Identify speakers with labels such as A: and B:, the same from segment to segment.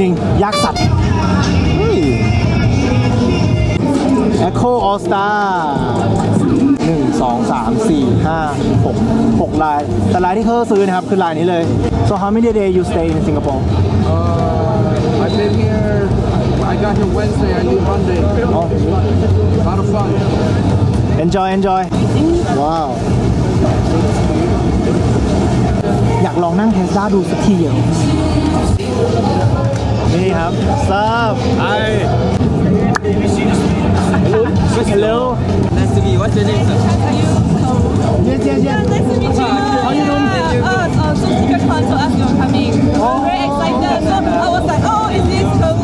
A: จริง ยากสัตว์แอคโคออสตาหนึ่งสองสามสี่ห้าหกหกลาย แต่ลายที่เขาซื้อนะครับ คือลายนี้เลย so how many days you stay in Singapore
B: Uh, I've been here. I got here Wednesday. I leave Monday.
A: Oh.
B: A lot of fun.
A: enjoy enjoy ว้าวอยากลองนั่งเทสลาดูสักทีเดียว นี่ครับเซิร์ฟไอ Hello
C: Nice to meet you. What's your name, sir?
A: Yes yes yes
D: Nice to meet you.
A: How you doing?
D: Uh, uh, uh, so ticket fun to us you're coming. I'm very excited. So I was like, oh, is this cool?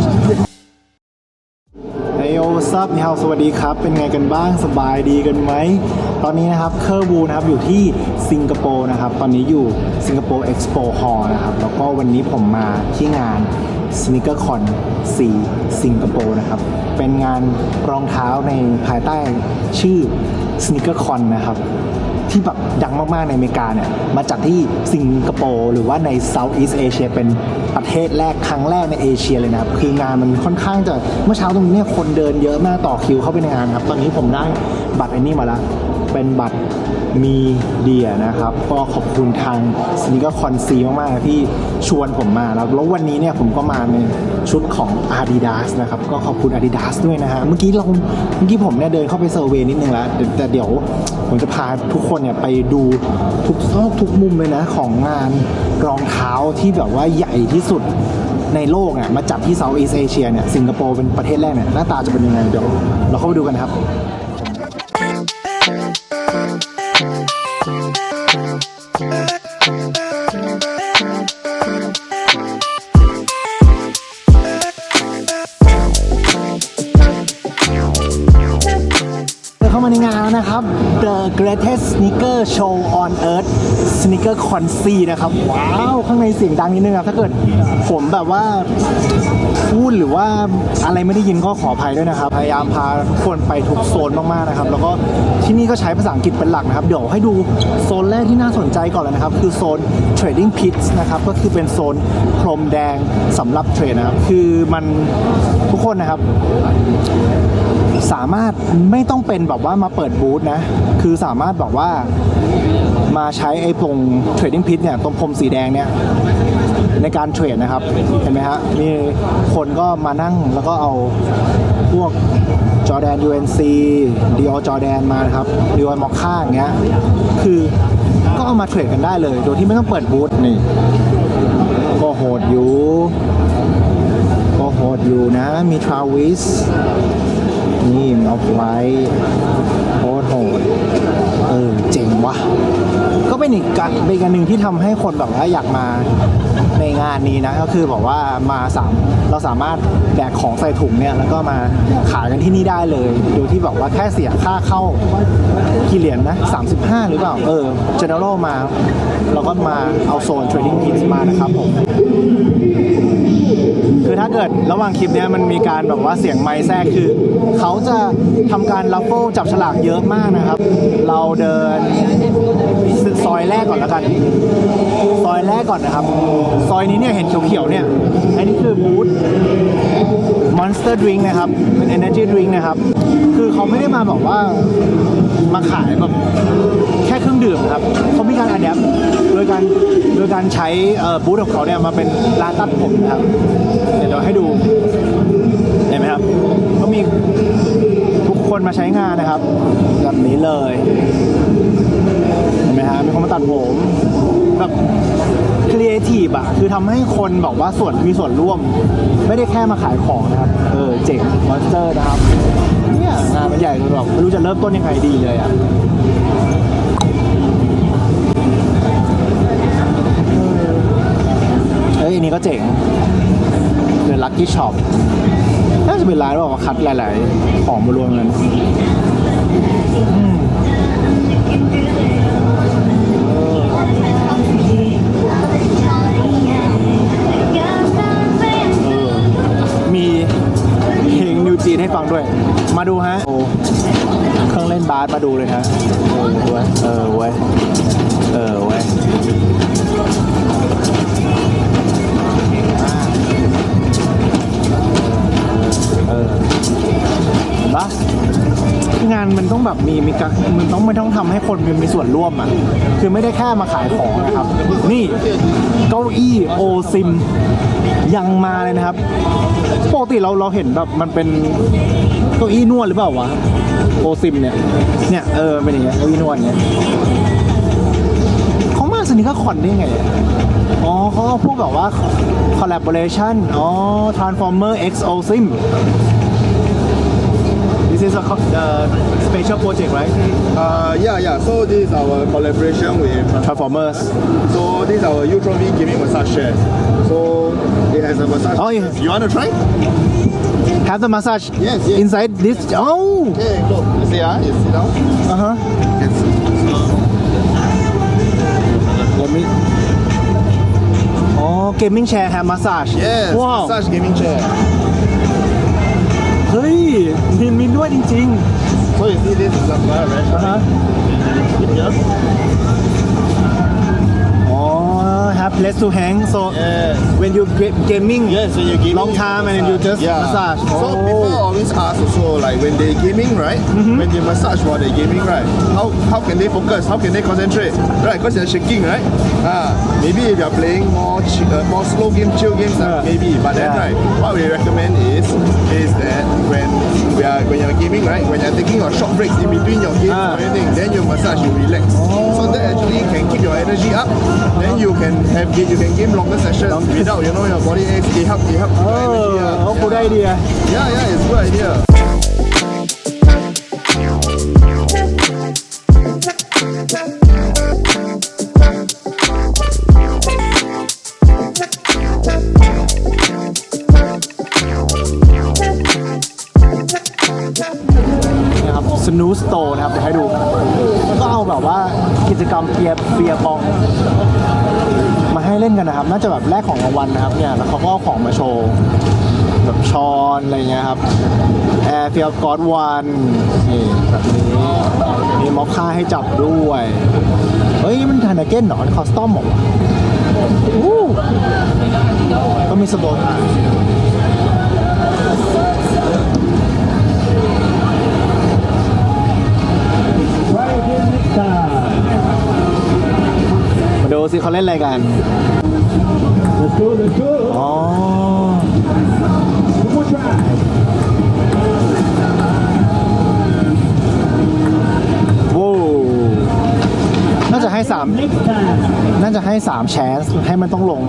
A: ไอโอซับนี่ฮาวสวัสดีครับ เป็นไงกันบ้างสบายดีกันไหม ตอนนี้นะครับเคอร์บูนะครับอยู่ที่สิงคโปร์นะครับ ตอนนี้อยู่สิงคโปร์เอ็กซ์โปฮอลนะครับ แล้วก็วันนี้ผมมาที่งาน Sneaker Con 4สิงคโปร์นะครับ เป็นงานรองเท้าในภายใต้ชื่อ Sneaker Con นนะครับ ที่แบบดังมาก ๆ ในอเมริกาเนี่ย มาจากที่สิงคโปร์หรือว่าใน Southeast Asia เป็นประเทศแรก ครั้งแรกในเอเชียเลยนะครับ คืองานมันค่อนข้างจะเมื่อเช้าตรงนี้เนี่ยคนเดินเยอะมากต่อคิวเข้าไปในงานครับ ตอนนี้ผมได้บัตรไอ้นี่มาแล้ว เป็นบัตรมีเดียนะครับ ก็ขอบคุณทางสนิกคอนซีมากๆที่ชวนผมมาแล้วแล้ววันนี้เนี่ยผมก็มาในชุดของ Adidas นะครับ ก็ขอบคุณ Adidas ด้วยนะฮะ เมื่อกี้เราเมื่อกี้ผมเนี่ยเดินเข้าไปเซอร์เวยนิดนึงแล้วแต่เดี๋ยวผมจะพาทุกคนเนี่ยไปดูทุกซอกทุกมุมเลยนะ ของงานรองเท้าที่แบบว่าใหญ่ที่สุดในโลกอะมาจัดที่เซาท์อีสเอเชียเนี่ยสิงคโปร์เป็นประเทศแรกเนี่ยหน้าตาจะเป็นยังไงเดี๋ยวเราเข้าไปดูกันครับ Show on Earth Sneaker Con C นะครับ ว้าว ข้างในเสียงดังนิดนึงครับ ถ้าเกิดผมแบบว่าพูดหรือว่าอะไรไม่ได้ยินก็ขออภัยด้วยนะครับ พยายามพาทุกคนไปทุกโซนมากๆนะครับ แล้วก็ที่นี่ก็ใช้ภาษาอังกฤษเป็นหลักนะครับ เดี๋ยวให้ดูโซนแรกที่น่าสนใจก่อนเลยนะครับ คือโซน Trading Pits นะครับ ก็คือเป็นโซนพรมแดงสำหรับเทรดนะครับ คือมันทุกคนนะครับสามารถไม่ต้องเป็นแบบว่ามาเปิดบูธนะ คือสามารถแบบว่ามาใช้ไอ้ตรง trading pit เนี่ยตรงพรมสีแดงเนี่ยในการเทรดนะครับ เห็นไหมฮะ มีคนก็มานั่งแล้วก็เอาพวกจอแดน UNC ดีออจอแดนมานะครับดีออมอคค่าอย่างเงี้ย คือก็เอามาเทรดกันได้เลย โดยที่ไม่ต้องเปิดบูธนี่ ก็โหดอยู่ ก็โหดอยู่นะ มีทราวิส นี่มันเอาไว้โคตรโหดเออ เจ๋งวะก็ เป็นอีกการเป็นอันหนึ่งที่ทำให้คนแบบว่าอยากมาในงานนี้นะก็คือบอกว่ามาสามเราสามารถแบกของใส่ถุงเนี่ยแล้วก็มาขายกันที่นี่ได้เลยโดยที่บอกว่าแค่เสียค่าเข้ากี่เหรียญนะ35 หรือเปล่า เออ general มา เราก็มาเอาโซน trading pits มานะครับผม คือถ้าเกิดระหว่างคลิปเนี้ยมันมีการแบบว่าเสียงไม้แทรกคือ เขาจะทำการลัฟเฟิลจับฉลากเยอะมากนะครับ เราเดินซอยแรกก่อนแล้วกัน ซอยแรกก่อนนะครับ ซอยนี้เนี่ยเห็นเขียวๆเนี่ย อันนี้คือบูธ Monster Drink นะครับ เป็น Energy Drink นะครับ คือเขาไม่ได้มาบอกว่ามาขายแบบแค่เครื่องดื่มครับ เขามีการอัดแอป โดยการโดยการใช้บูธของเขาเนี่ยมาเป็นร้านตัดผมนะครับเดี๋ยวเราให้ดูเห็นไหมครับก็มีทุกคนมาใช้งานนะครับแบบนี้เลยเห็นไหมฮะมีคนมาตัดผมแบบครีเอทีฟอะคือทำให้คนบอกว่าส่วนมีส่วนร่วม ไม่ได้แค่มาขายของนะครับ เออเจ๋งมอนสเตอร์นะครับเนี่ยงานมันใหญ่จนแบบไม่รู้จะเริ่มต้นยังไงดีเลยอะ อ้ยอันนี้ก็เจ๋งเดอะลัคกี้ช็อปน่าจะเป็นร้านแบบว่าคัดหลาย ๆ ของมารวมกันมีเพลงนิวจีนให้ฟังด้วย มาดูฮะ เครื่องเล่นบาสมาดูเลยฮะ เออเว้ยเออเว้ย ปะงานมันต้องแบบมีมีการมันต้องมันต้องทำให้คนมีมีส่วนร่วมอะคือไม่ได้แค่มาขายของนะครับ นี่เก้าอี้โอซิมยังมาเลยนะครับปกติเราเราเห็นแบบมันเป็นเก้าอี้นวดหรือเปล่าวะโอซิมเนี่ยเนี่ยเออเป็นอย่างเงี้ยเก้าอี้นวดเนี่ยเขามาสนิกคอนได้ไงอะอ๋อเขาพวกแบบว่า collaboration อ๋อ Transformer X OSIM This is a uh, special project, right?
E: Uh, yeah, yeah. So this is our collaboration with
A: Transformers.
E: So this is our Ultron V gaming massage chair. So it has a massage.
A: Oh, yeah.
E: You want to try?
A: Have the massage.
E: Yes. yes.
A: Inside this. Yes. Oh.
E: Okay. Look. You see, ah, uh, you sit down.
A: Uh huh.
E: Yes.
A: Let me. Oh, gaming chair have massage.
E: Yes.
A: Wow.
E: Massage gaming chair.
A: เฮ้ยมีมีด้วยจริง
E: So you see this is a right?
A: ๆอ่ have place to hang so
E: Yes.
A: when you ga- gaming
E: Yes, when you gaming.
A: long time and you just
E: yeah.
A: massage
E: So
A: oh.
E: people always ask also like when they gaming, right? When they massage while they gaming, right? How how can they focus? How can they concentrate? Right? Because they're shaking, right? Ah, maybe if you're playing more uh, more slow game, chill games, uh,
A: Yeah.
E: maybe. But then,
A: Yeah.
E: right? What we recommend is is that when we are when you're gaming, right? When you're taking your short breaks in between your games
A: Ah.
E: or anything, then you massage, you relax. So that actually can keep your energy up. Then you can have you can game longer sessions without you know your body aches. It help it help keep your energy
A: เออ
E: up.
A: โอ้กูได้ไอเดีย
E: Yeah, yeah, it's a good idea.
A: น่าจะแบบแลกของรางวัลนะครับเนี่ยแล้วเขาก็เอาของมาโชว์แบบชอนอะไรเงี้ยครับแอร์เฟียกอดวันนี่แบบนี้มีม็อกค่าให้จับด้วยเฮ้ยมันทานาเก้นเหรอคอสตอมหรออู้ก็มีสโบนมาดูสิเขาเล่นอะไรกัน อ๋อโว้วน่าจะให้สามน่าจะให้สามแชนส์ให้มันต้องลง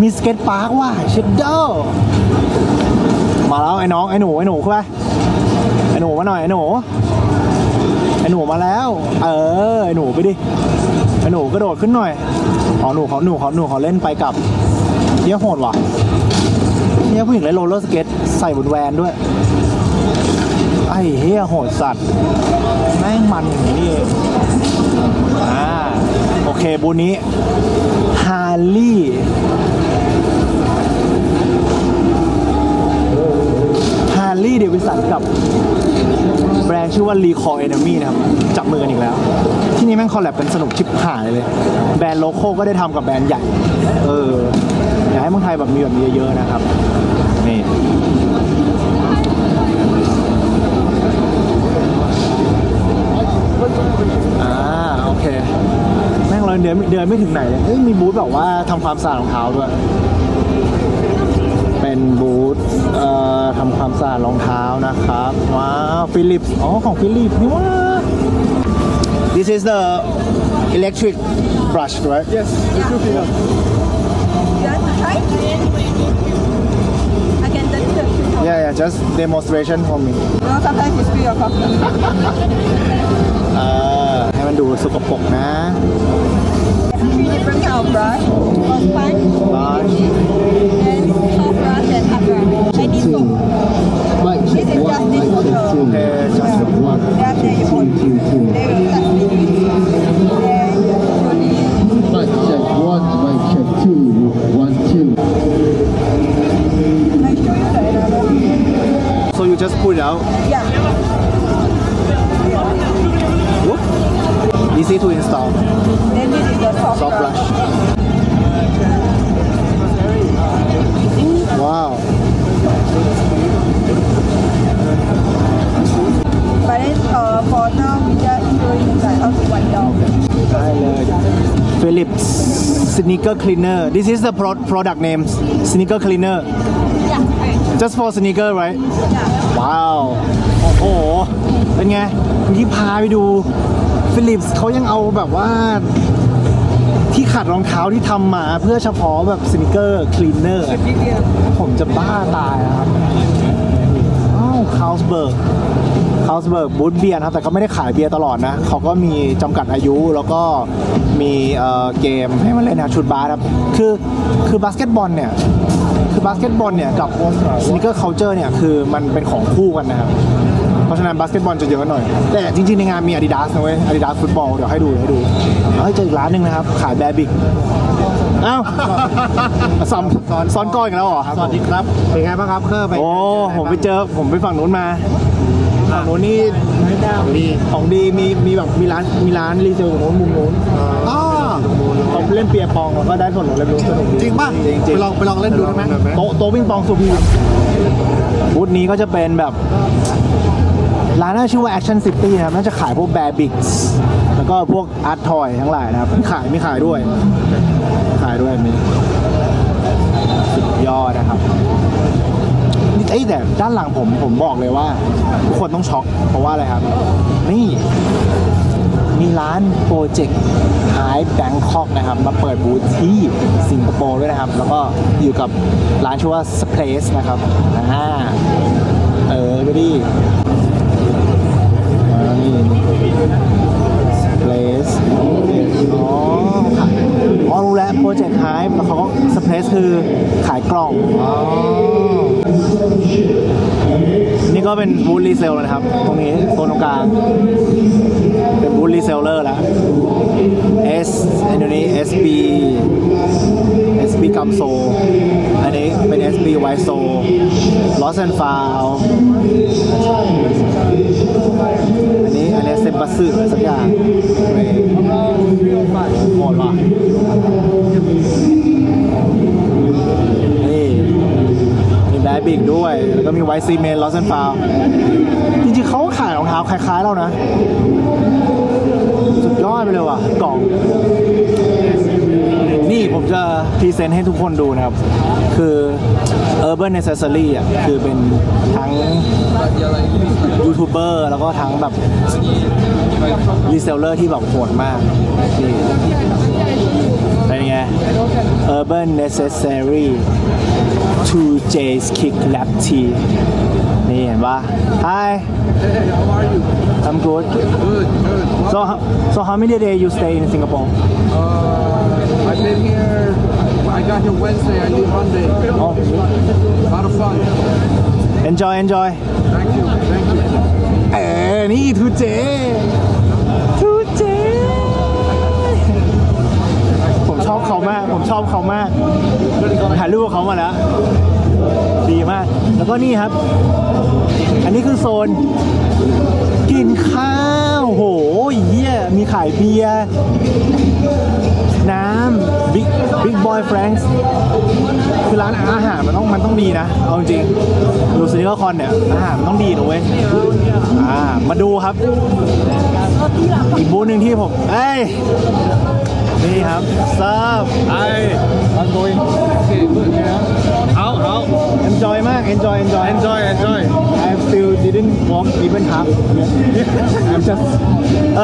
A: มีสเก็ตพาร์คว่ะเชดเดอร์มาแล้วไอ้น้องไอ้หนูไอ้หนูเข้าไปไอ้หนูมาหน่อยไอ้หนูไอ้หนูมาแล้ว เออไอ้หนูไปดิไอ้หนูกระโดดขึ้นหน่อยขอหนูขอหนูขอหนูขอเล่นไปกับ เยี่ยโหดว่ะเยี่ยผู้หญิงเล่นโรลเลอร์สเก็ตใส่บนแวนด้วย ไอ้เฮียโหดสัตว์แม่งมันอย่างนี้นี่เองอ่าโอเคบูนี้ฮาร์ลี่ฮาร์ลี่เดวิสันกับ แบรนด์ชื่อว่า Recall Enemy นะครับ จับมือกันอีกแล้ว ที่นี่แม่งคอลแลบกันสนุกชิบหายเลย แบรนด์โลโก้ก็ได้ทำกับแบรนด์ใหญ่ เออ อยากให้เมืองไทยแบบมีแบบนี้เยอะๆนะครับ นี่อ่าโอเค แม่งเราเดินเดินไม่ถึงไหนเลยเอ้ยมีบูธแบบว่าทำความสะอาดรองเท้าด้วย เป็นบูธเอ่อ ทำความสะอาดรองเท้านะครับ ว้าวฟิลิปอ๋อ ของฟิลิปนี่ว่า This is the electric brush right
B: Yes, it's two fingers.
D: You want to try? I can touch the
A: yeah yeah just demonstration for me
D: You know, sometimes you spill your coffee.
A: เอ่อให้มันดูสกปรกนะ
D: Three different kind of brush. First sponge,
A: brush
D: then soft brush, and hard brush. I need soap.
A: So you just pull it out
D: Yeah.
A: Whoop. easy to install
D: Then this is the soft,
A: soft brush wow
D: then uh, for now we just showing like how to wipe down.
A: ได้เลย Philips sneaker cleaner this is the pro- product name sneaker cleaner
D: Yeah, right.
A: just for sneaker right
D: Yeah.
A: ว้าว โอ้โห เป็นไงเมื่อกี้พาไปดู Philips เขายังเอาแบบว่าที่ขัดรองเท้าที่ทำมาเพื่อเฉพาะแบบสนิเกอร์คลีนเนอร์ผมจะบ้าตายนะครับ อ้าวคาสเบิร์ก คาสเบิร์กบูธเบียร์นะครับแต่ก็ไม่ได้ขายเบียร์ตลอดนะ เขาก็มีจำกัดอายุแล้วก็มีเอ่อเกมให้มันเล่นนะชุดบาสครับ คือคือบาสเกตบอลเนี่ย คือบาสเกตบอลเนี่ยกับสนิเกอร์เคาเจอร์เนี่ยคือมันเป็นของคู่กันนะครับ เพราะฉะนั้นบาสเกตบอลจะเยอะหน่อย แต่จริงๆ ในงานมี Adidas นะเว้ย Adidas ฟุตบอลเดี๋ยวให้ดูให้ดูเฮ้ยเจออีกร้านหนึ่งนะครับ ขายแบบิกอ้าวซ้อนซ้อนก้อนอีกันแล้วเหรอ
F: สวัสดีครับ เป็นไงบ้างครับเคอร์ไป
A: โอ้ผมไปเจอผมไปฝั่งนู้นมา ฝั่งนู้นนี่
F: ดี
A: ของดีมีมีแบบมีร้านมีร้านรีเซลตรงนู้นมุมนู้น
F: อ๋อ
A: ผมเล่นเปียร์ปองแล้วก็ได้ส่วนลดเล่นรู้สนุกดี
F: จริงป่ะ
A: จริงจริง
F: ไปลองไปลองเล่นดูได้ไหม
A: โต๊ะโต๊ะวิ่งปองสุพีมบูธนี้ก็จะเป็นแบบร้านน่าชื่อว่า Action City นะครับน่าจะขายพวก Bear b i g s แล้วก็พวก Art Toy ทั้งหลายนะครับมีขายมีขายด้วย ขายด้วยมีสุดยอดนะครับ เอ้ยแต่ด้านหลังผมผมบอกเลยว่าทุกคนต้องช็อกเพราะว่าอะไรครับ นี่มีร้านโปรเจกต์หายแบงคอกนะครับ มาเปิดบูธที่สิงคโปร์ด้วยนะครับ แล้วก็อยู่กับร้านชื่อว่า Space นะครับอ่าเออไปดิ แล้วโปรเจกต์หายแล้วเขาก็ Space คือขายกล่อง นี่ก็เป็นบูธรีเซลนะครับ ตรงนี้โซนตรงกลางเป็นบูธรีเซลเลอร์แล้ว S อันนี้ SB SB กัมโซ อันนี้เป็น SB ไวโซ Lost and Found อันนี้อันนี้เซมบัสซึอะไรสักอย่างโหดว่ะ นี่มีแบบิกด้วย แล้วก็มีไวซีเมน Lost and Found จริงๆเขาก็ขายรองเท้าคล้ายๆเรานะ สุดยอดไปเลยว่ะกล่อง นี่ผมจะพรีเซนต์ให้ทุกคนดูนะครับ คือ Urban Necessary อะคือเป็นทั้งยูทูบเบอร์แล้วก็ทั้งแบบรีเซลเลอร์ที่แบบโหดมากนี่ Urban Necessary to J's Kick Lap Tea. นี่เห็นปะ? Hi.
B: How are you
A: I'm good.
B: Good Good
A: So so how many days you stay in Singapore?
B: Uh, I've been here I got here Wednesday I leave Monday.
A: Oh.
B: A lot of fun.
A: Enjoy enjoy.
B: Thank you Thank you.
A: เออนี่ 2J 2 มาก ผมชอบเขามากถ่ายรูปเขามาแล้ว ดีมาก แล้วก็นี่ครับ อันนี้คือโซน กินข้าวโหเยี่ยมีขายเบียร์น้ำ Big Big Boy Franks คือร้านอาหารมันต้องมันต้องดีนะ เอาจริงดูซีรีส์คอนเนี่ย อาหารมันต้องดีนะเว้ยอ่ามาดูครับ อีกบูธหนึ่งที่ผม เอ้ย นี่ครับเซิร์ฟไอ้มาโกย
B: Okay, good. Yeah.
A: เอาเอา enjoy มาก enjoy enjoy enjoy enjoy I still didn't walk even half I'm just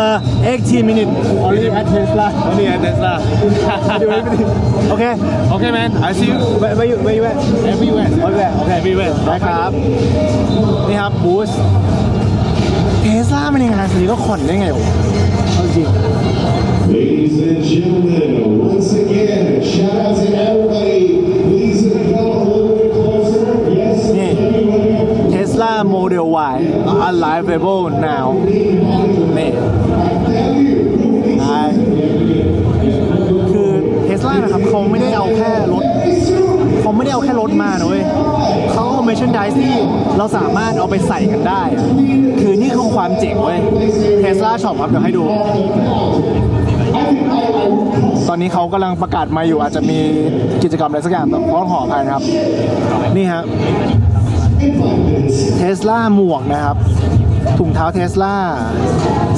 A: uh 18 minutes only at Tesla only at Tesla okay okay man I see you where where you where you at everywhere everywhere okay everywhere ได้ครับนี่ครับบูสเทสลามันยังไงสิก็ขอนได้ไงวะเอาจ ริง
G: Ladies and gentlemen, once again, shout out to everybody. Please come a little bit closer. Yes.
A: นี่ Tesla Model Y arrivable now นี่ใช่คือเทสลานะครับเขาไม่ได้เอาแค่รถเขาไม่ได้เอาแค่รถมานะเว้ย เขาเอา merchandise ที่เราสามารถเอาไปใส่กันได้ คือนี่คือความเจ๋งเว้ยเทสลาช็อปครับเดี๋ยวให้ดู ตอนนี้เขากำลังประกาศมาอยู่อาจจะมีกิจกรรมอะไรสักอย่างต้องขอขออภันครับ นี่ฮะเทสลาหมวกนะครับถุงเท้าเทสลา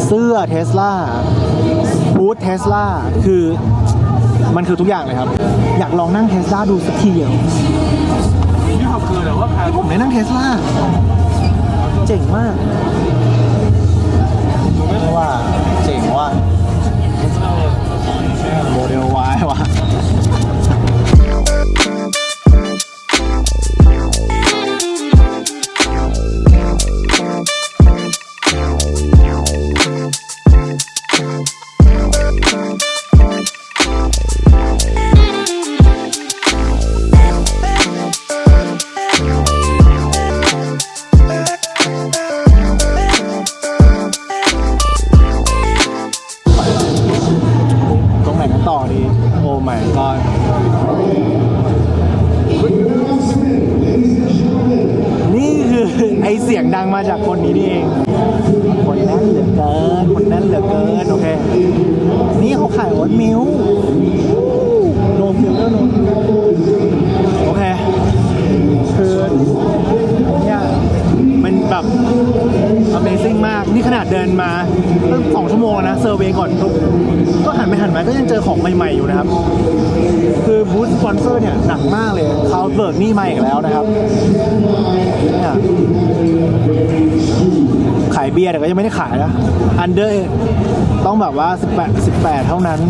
A: เสื้อเทสลาบูธเทสลาคือมันคือทุกอย่างเลยครับ อยากลองนั่งเทสลาดูสักทีเดียว ผมได้นั่งเทสลาเจ๋งมากไม่ว่าเจ๋งว่าโมเดล Y ว่ะายนะอันเดอร์ต้องแบบว่า 18 18 เท่านั้น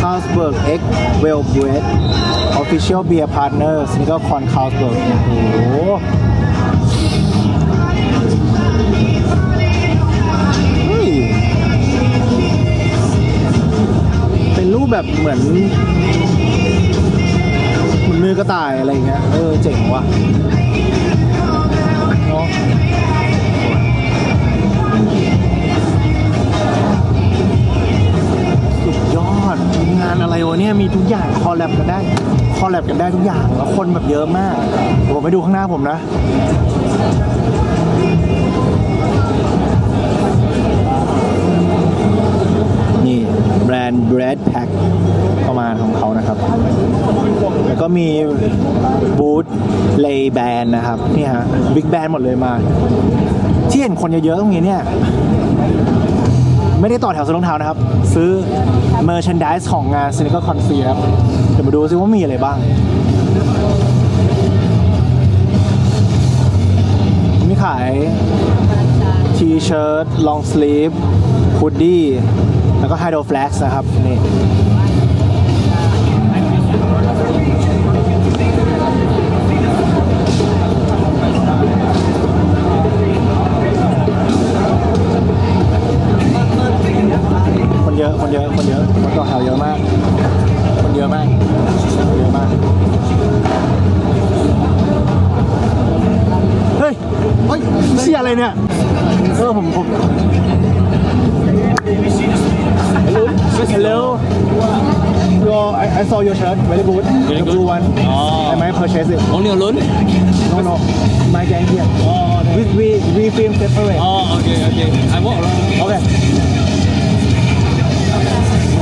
A: คาวส์เบิร์กเอ็กเวลบูเอตออฟฟิเชียลเบียร์พาร์ทเนอร์ซิงเกิลคอนคาวส์เบิร์กโอ้โหเป็นรูปแบบเหมือนเหมือนมือกระต่ายอะไรเงี้ย เออ เจ๋งว่ะ งานอะไรวะเนี่ยมีทุกอย่างคอลแลบกันได้คอลแลบกันได้ทุกอย่างแล้วคนแบบเยอะมากผมไปดูข้างหน้าผมนะนี่แบรนด์ Bread Pack ประมาณของเขานะครับ แล้วก็มีบูธเลย์แบนนะครับ นี่ฮะบิ๊กแบนหมดเลยมา ที่เห็นคนเยอะๆตรงนี้เนี่ย ไม่ได้ต่อแถวซื้อรองเท้านะครับ ซื้อ merchandise ของงาน s n e a k e r Con ครับเดี๋ยวมาดูซิว่ามีอะไรบ้าง มีขายทีเชิ้ตลองสลีฟฮูดดี้แล้วก็ไฮโดรแฟลกซ์นะครับนี่ we we we film separate
C: Oh, okay, okay. I walk around.
A: โอเค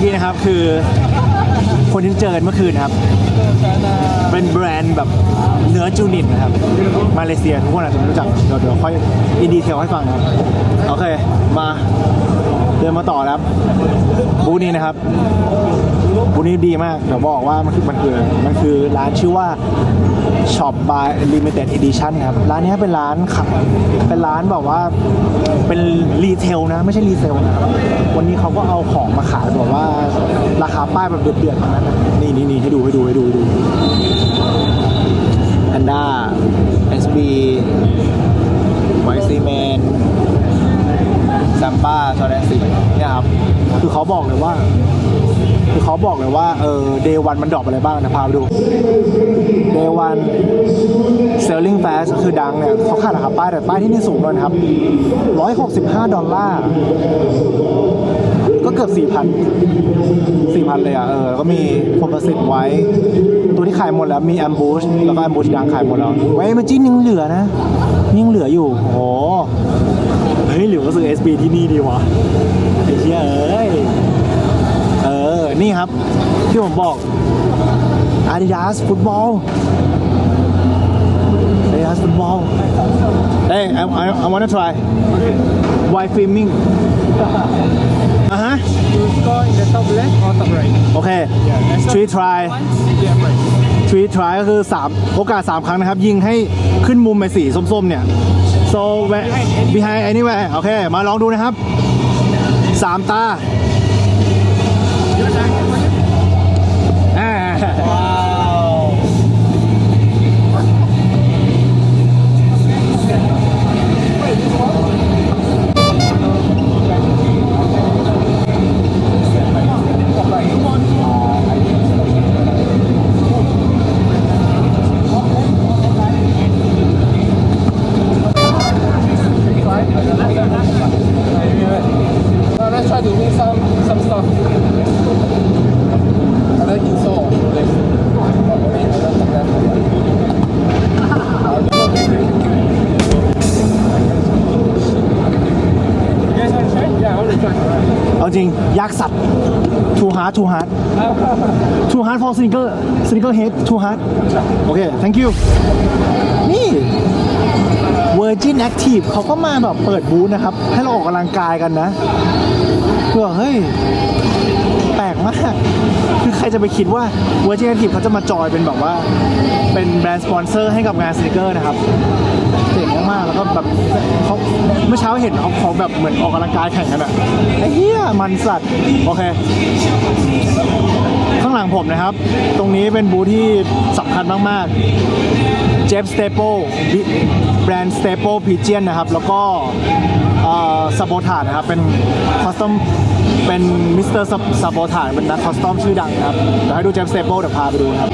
A: นี่นะครับคือคนที่เจอกันเมื่อคืนนะครับ เป็นแบรนด์แบบเนื้อจูนิตนะครับ มาเลเซียทุกคนอาจจะไม่รู้จัก เดี๋ยวเดี๋ยวค่อยอินดีเทลให้ฟังนะครับ โอเค มา เดินมาต่อนะครับ บูธนี้นะครับ บูธนี้ดีมากเดี๋ยวบอกว่ามันคือมันคือมันคือร้านชื่อว่า Shop by Limited Edition ครับ ร้านนี้เป็นร้านขายเป็นร้านแบบว่าเป็นรีเทลนะ ไม่ใช่รีเซลนะครับ วันนี้เขาก็เอาของมาขายแบบว่าราคาป้ายแบบเดือดๆทั้งนั้นนะนี่นี่นี่ให้ดูให้ดูให้ดูให้ดูอันด้า SB ไวซีแมนซัมบ้าชอแดนสีเนี่ยครับ คือเขาบอกเลยว่า คือเขาบอกเลยว่า เออเดวันมันดรอปอะไรบ้างนะพาไปดูเดวัน selling fast ก็คือดังเนี่ยเขาขายราคาป้ายแต่ป้ายที่นี่สูงเลยครับ165ดอลลาร์ก็เกือบ4,000 4,000เลยอะ เออ ก็มีโ o รสิตไว้ ตัวที่ขายหมดแล้ว มี ambush แล้วก็ ambush ดังขายหมดแล้ว ไว้มาจิ้นยังเหลือนะ ยังเหลืออยู่ โอ้เฮ้ยหรือว่าซื้อ SB ที่นี่ดีวะไอ้เชี่ยเอ้ย เอ นี่ครับ ที่ผมบอก Adidas ฟุตบอลนี่ Adidas football Hey I I I wanna try Why filming อะฮะ
F: You score in the top left or top right
A: โอเค three try three try ก็คือ 3 โอกาส 3 ครั้งนะครับ ยิงให้ขึ้นมุมไปสีส้ม ๆ เนี่ย so behind anywhere โอเค มาลองดูนะครับ 3 ตา hard too hard too hard for sneaker sneaker head too hard โอเค thank you นี่ Virgin Active เขาก็มาแบบเปิดบูธนะครับ ให้เราออกกำลังกายกันนะเพื่อเฮ้ย แปลกมาก คือใครจะไปคิดว่า Virgin Active เขาจะมาจอยเป็นแบบว่า เป็นแบรนด์สปอนเซอร์ให้กับงานสนิเกอร์นะครับ เจ๋งมากๆแล้วก็แบบเขาเมื่อเช้าเห็นเขาเขาแบบเหมือนออกกำลังกายแข่งกันอะไอ้เหี้ยมันสัตว์โอเค ข้างหลังผมนะครับ ตรงนี้เป็นบูธที่สำคัญมากๆเจฟสเตเปิลแบรนด์สเตเปิลพีเจียนนะครับ แล้วก็ซาโบถานะครับ เป็นคอสตอมเป็นมิสเตอร์ซาโบถาเป็นนักคอสตอมชื่อดังนะครับเดี๋ยวให้ดูเจฟสเตเปิลเดี๋ยวพาไปดูนะครับ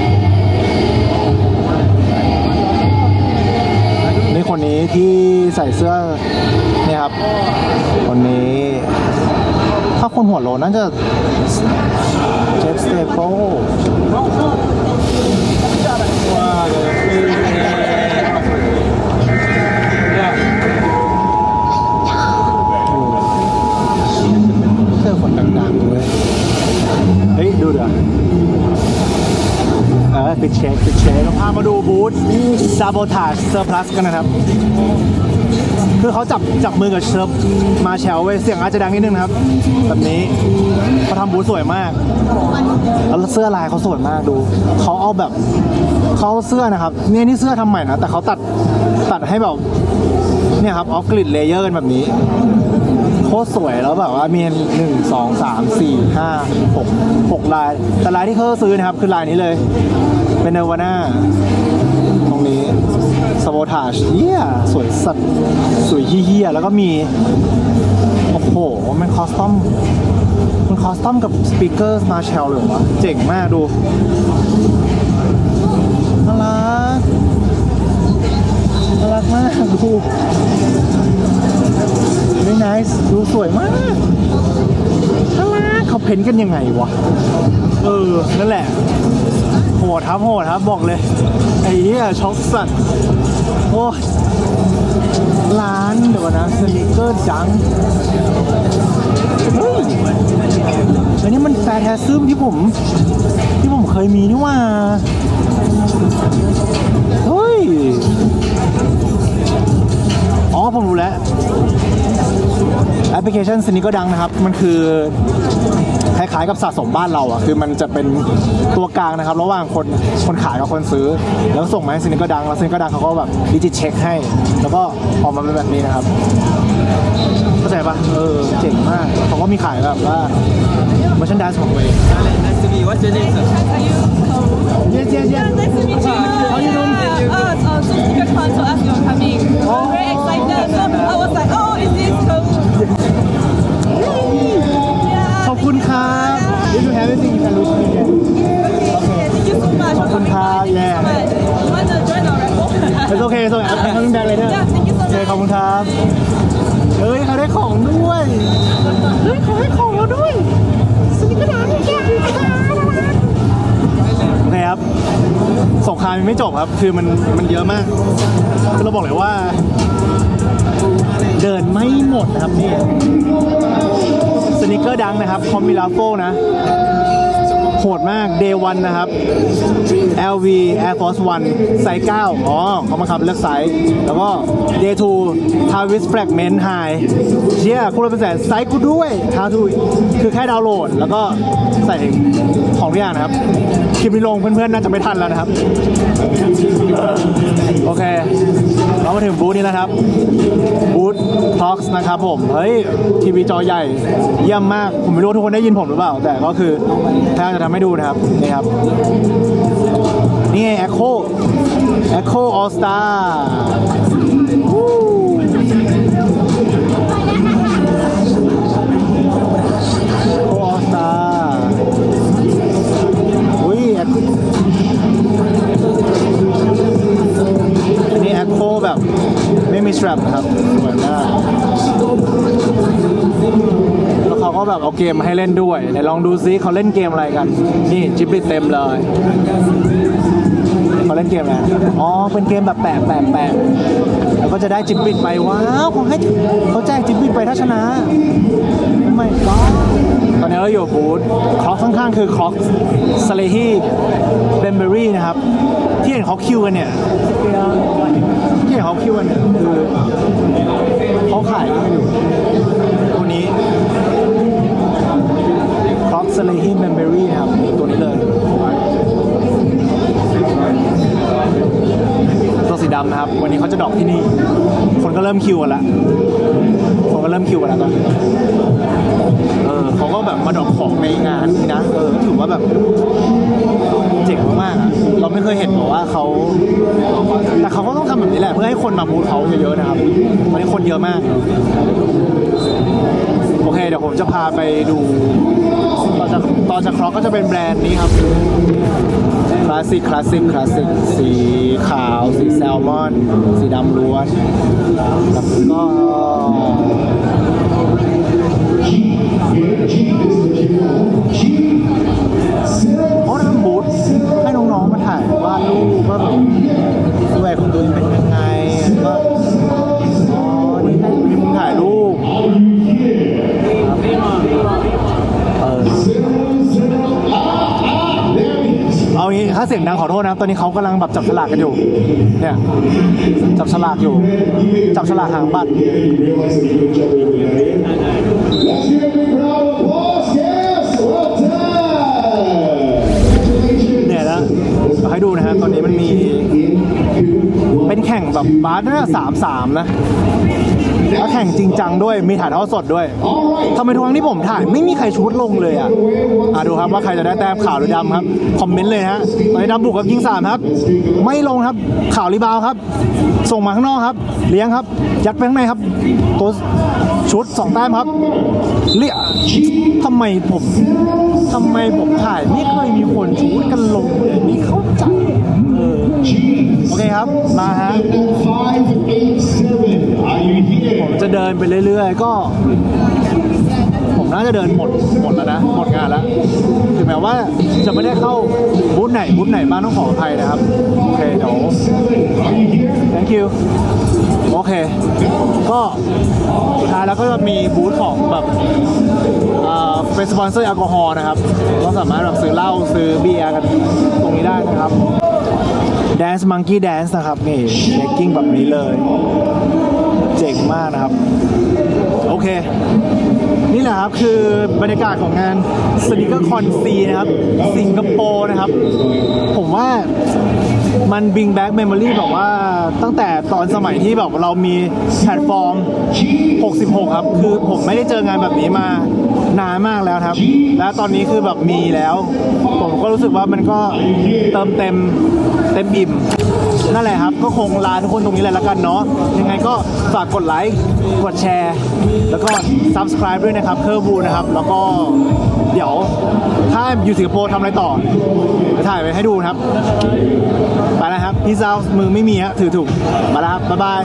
A: คนนี้ที่ใส่เสื้อเนี่ยครับ คนนี้ ถ้าคนหัวโลนน่าจะเจฟสเตโป ซาโบทาชเซอร์พลัสกันนะครับ คือเขาจับจับมือกับเชิร์ฟมาแชลเว้ยเสียงอาจจะดังนิดนึงนะครับ แบบนี้เขาทำบูธสวยมากแล้วเสื้อลายเขาสวยมากดู เขาเอาแบบเขาเอาเสื้อนะครับเนี่ยนี่เสื้อทำใหม่นะ แต่เขาตัดตัดให้แบบเนี่ยครับออกกริดเลเยอร์กันแบบนี้โคตรสวยแล้วแบบว่ามีหนึ่งสองสามสี่ห้าหกหกลาย แต่ลายที่เขาซื้อนะครับ คือลายนี้เลย เป็นเนวาน่า นี้สโบทาชเฮียสวยสัตว์สวยเฮียแล้วก็มี โอ้โห มันคอสตอม มันคอสตอมกับสปีกเกอร์มาแชลเลยเหรอวะเจ๋งมากดูน่ารักน่ารักมากดูไม่น c e ดูสวยมากน่ารักเขาเพ้นกันยังไงวะ เออ นั่นแหละ โหดครับโหดครับบอกเลย ไอ้เหี้ยช็อกสัตว์โอ้ร้านเดี๋ยวก่อนนะสนิเกอร์ดังเฮ้ยอันนี้มันแฟร์แทซึมที่ผม ที่ผมเคยมีนี่ว่า เฮ้ย อ๋อ ผมรู้แล้ว แอปพลิเคชันสนิก็ดังนะครับ มันคือ คล้ายๆกับสะสมบ้านเราอะคือมันจะเป็นตัวกลางนะครับ ระหว่างคนคนขายกับคนซื้อ แล้วส่งมาให้ซินิก็ดังแล้วซินิก็ดังเขาก็แบบดิจิตเช็คให้ แล้วก็ออกมาเป็นแบบนี้นะครับเข้าใจปะเออเจ๋งมากเขาก็มีขายแบบว่าเวอร์ชันดาสของตัวเอง
C: Nice to meet you. What's your name, sir?
A: คือมันมันเยอะมากคือเราบอกเลยว่า เดินไม่หมดนะครับนี่สนิเกอร์ดังนะครับ คอมมิลาโฟนะ โหดมาก Day 1นะครับ LV Air Force One ไซส์9อ๋อเขามาขับเลือกไซส์แล้วก็ Day 2 Travis Fragment High เชี่ยคุณรับเป็นแสนไซส์กูด้วย How to คือแค่ดาวน์โหลด แล้วก็ใส่ของทุกอย่างนะครับ คลิปนี้ลงเพื่อนๆ น่าจะไม่ทันแล้วนะครับ โอเค เรามาถึงบูธนี้นะครับบูธท็อกส์นะครับผมเฮ้ยทีวีจอใหญ่เยี่ยมมาก ผมไม่รู้ทุกคนได้ยินผมหรือเปล่า แต่ก็คือถ้าจะทำให้ดูนะครับนี่ครับนี่ไง Echo Echo All Star ไม่มี strap นะครับสวยมาแล้วเขาก็แบบเอาเกมมาให้เล่นด้วยไหนลองดูซิเขาเล่นเกมอะไรกัน นี่จิบบิเต็มเลยเขาเล่นเกมอะไรอ๋อ เป็นเกมแบบแปะแปะแปะแล้วก็จะได้จิบบิตไป ว้าวเขาให้เขาแจกจิบบิตไปถ้าชนะ ไม่ก็ตอนนี้เราอยู่บูธคล็อกข้างๆคือคล็อกสเลฮีเบมเบอรี่นะครับ ที่เห็นเขาคิวกันเนี่ย ที่เขาคิวกันเนี่ยคือเขาขายกันอยู่ตัวนี้คล็อกสเลฮีเบมเบอรี่นะครับตัวนี้เลยตัวสีดำนะครับ วันนี้เขาจะดอกที่นี่ คนก็เริ่มคิวกันแล้วคนก็เริ่มคิวกันแล้วตอนนี้เออเขาก็แบบมาดอกของในงานนี่นะเออถือว่าแบบ จ๋งมากๆอะเราไม่เคยเห็นบอกว่าเขา แต่เขาก็ต้องทำแบบนี้แหละเพื่อให้คนมาบูธเขาเยอะๆนะครับวันนี้คนเยอะมาก โอเค เดี๋ยวผมจะพาไปดูตอนจะตอนจะครอกก็จะเป็นแบรนด์นี้ครับ คลาสสิก คลาสสิก คลาสสิก สีขาว สีแซลมอน สีดำล้วน แล้วก็ายวาดรูปว่าแบบสวยของตัวเองเป็นยังไงก็อ๋อนี่ให้มีมุมถ่ายรูปเออเอางี้ถ้าเสียงดังขอโทษนะครับตอนนี้เขากำลังแบบจับฉลากกันอยู่เนี่ยจับฉลากอยู่ จับฉลากหางบัตร ให้ดูนะครับตอนนี้มันมี เป็นแข่งแบบบาสน่าสามสามนะแล้วแข่งจริงจังด้วยมีถ่ายทอดสดด้วยทำไมทุกครั้งที่ผมถ่ายไม่มีใครชุดลงเลยอะอะดูครับว่าใครจะได้แต้มขาวหรือดำครับ คอมเมนต์เลยฮะตอนนี้ดำบุกกับยิงสามครับ ไม่ลงครับขาวรีบาวครับ ส่งมาข้างนอกครับ เลี้ยงครับ ยัดไปข้างในครับ ตัวชุดสองแต้มครับ เรียทำไมผมทำไมผมถ่ายไม่เคยมีคนชุดกันลงเลยไม่เข้าใจเออ เคครับ มาฮะจะเดินไปเรื่อยๆ ก็ ผมน่าจะเดินหมดหมดแล้วนะ หมดงานแล้ว ถึงแม้ว่าจะไม่ได้เข้าบูธไหนบูธไหนบ้างต้องขออภัยนะครับ โอเคเดี๋ยว thank you โอเค ก็สุดท้ายแล้วก็จะมีบูธของแบบเอ่อเป็นสปอนเซอร์แอลกอฮอล์นะครับ ก็สามารถแบบซื้อเหล้าซื้อเบียร์กันตรงนี้ได้นะครับ Dance Monkey Dance นะครับนี่เช็กกิ้งแบบนี้เลย เจ๋งมากนะครับ โอเค นี่แหละครับคือบรรยากาศของงานสนิกเกอร์คอนซีนะครับ สิงคโปร์นะครับ ผมว่า มัน bring back memory แบบว่าตั้งแต่ตอนสมัยที่แบบเรามีแพลตฟอร์ม 66 ครับ คือผมไม่ได้เจองานแบบนี้มานานมากแล้วครับ และตอนนี้คือแบบมีแล้ว ผมก็รู้สึกว่ามันก็เติมเต็มเต็มอิ่ม นั่นแหละครับก็คงลาทุกคนตรงนี้เลยละกันเนาะยังไงก็ฝากกดไลค์กดแชร์ แล้วก็ subscribe ด้วยนะครับเคอร์บูนะครับ แล้วก็เดี๋ยวถ้าอยู่สิงคโปร์ทำอะไรต่อจะถ่ายไปให้ดูนะครับ ไปแล้วครับพี่ซาวมือไม่มีฮะถือถูกมาแล้วครับบ๊ายบาย